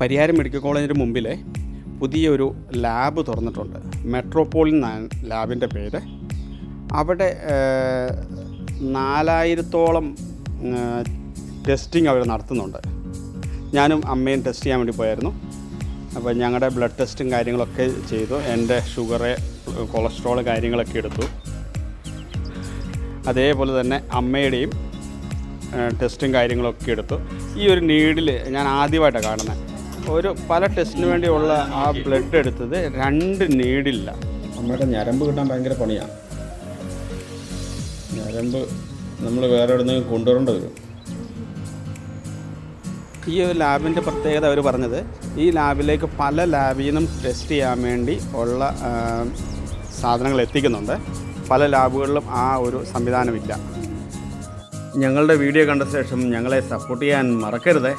Pariyaram medical കോളേജിന് മുമ്പിലെ പുതിയൊരു ലാബ് തുറന്നിട്ടുണ്ട്. മെട്രോപോളിൻ ലാബിന്റെ പേര്. അവിടെ നാലായിരത്തോളം ടെസ്റ്റിംഗ് അവർ നടത്തുന്നുണ്ട്. ഞാനും അമ്മയും ടെസ്റ്റ് ചെയ്യാൻ വേണ്ടി പോയായിരുന്നു. അപ്പോൾ ഞങ്ങളുടെ ബ്ലഡ് ടെസ്റ്റും കാര്യങ്ങളൊക്കെ ചെയ്തു. എന്റെ ഷുഗർ കൊളസ്ട്രോൾ കാര്യങ്ങളൊക്കെ എടുത്തു. അതേപോലെ തന്നെ അമ്മയുടെയും ടെസ്റ്റും കാര്യങ്ങളൊക്കെ എടുത്തു. ഈ ഒരു നീഡിൽ ഞാൻ ആദ്യമായിട്ടാണ് കാണുന്നത്. ഒരു പല ടെസ്റ്റിന് വേണ്ടിയുള്ള ആ ബ്ലഡ് എടുത്തത് രണ്ട് നീടില്ല. അമ്മയുടെ ഞരമ്പ് കിട്ടാൻ ഭയങ്കര പണിയാണ് ഞരമ്പ് നമ്മൾ വേറെ എവിടെ നിന്ന് കൊണ്ടുവരേണ്ടി വരും. ഈ ഒരു ലാബിന്റെ പ്രത്യേകത അവർ പറഞ്ഞത് ഈ ലാബിലേക്ക് പല ലാബിൽ നിന്നും ടെസ്റ്റ് ചെയ്യാൻ വേണ്ടി ഉള്ള സാധനങ്ങൾ എത്തിക്കുന്നുണ്ട്. പല ലാബുകളിലും ആ ഒരു സംവിധാനമില്ല. ഞങ്ങളുടെ വീഡിയോ കണ്ട ശേഷം ഞങ്ങളെ സപ്പോർട്ട് ചെയ്യാൻ മറക്കരുതേ.